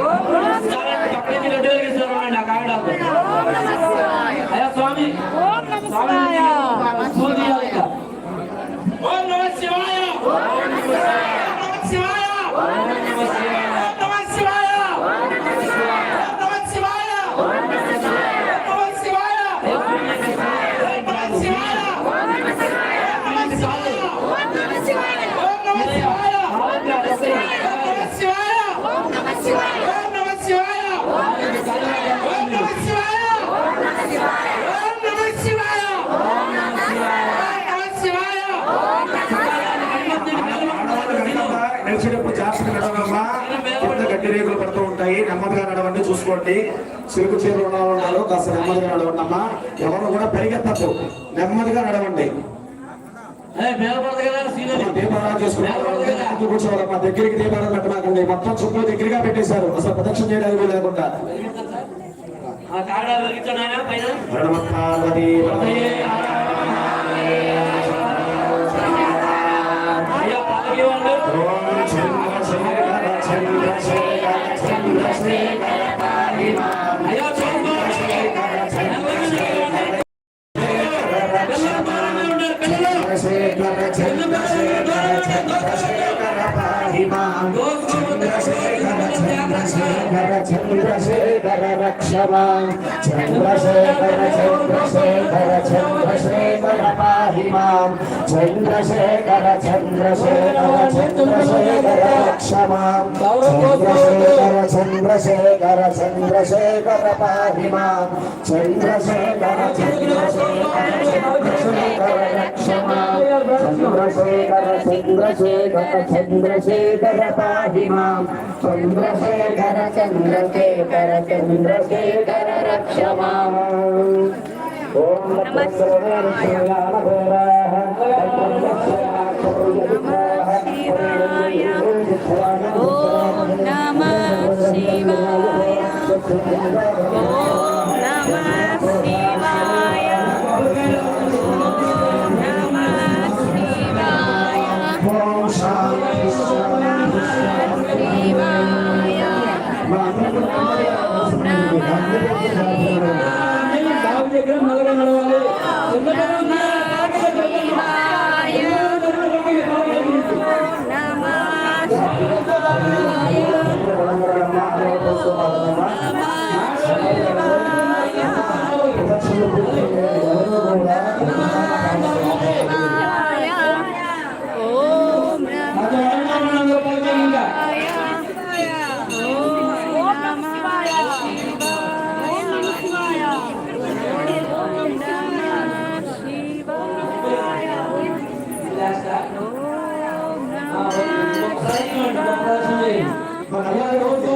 ওহ সারা টাকা কি লড়ে গেছে রে ఉన్నాయి. నెమ్మదిగా నడవండి చూసుకోండి. చిరుకు చీరలు ఉన్నారు కాస్త నెమ్మదిగా నడవండి అమ్మా ఎవరు కూడా పరిగెత్తద్దు నెమ్మదిగా నడవండి. కూర్చోవాలి మా దగ్గరికి పెట్టమాకండి. మొత్తం చుట్టూ దగ్గరగా పెట్టేశారు. అసలు ప్రదక్షిణ చేయడానికి లేకుండా. ఆ se చంద్రశేఖర చంద్రశేఖర రక్షమా చంద్రశేఖర చంద్రశేఖర చంద్రశేఖర పాహి మాం చంద్రశేఖర చంద్రశేఖర చంద్రశేఖర రక్షమా చంద్రశేఖర చంద్రశేఖర చంద్రశేఖర పాహి మాం చంద్రశేఖర చంద్రశేఖర చంద్రశేఖర రక్షమా చంద్రశేఖర చంద్రశేఖర చంద్రశేఖర పాహి మాం చంద్రశేఖర चंद्रशेखर चंद्रशेखर रक्ष माम् ओम नमः బాబు దగ్గర నల్లగా నడవాలి నమః 我们要有。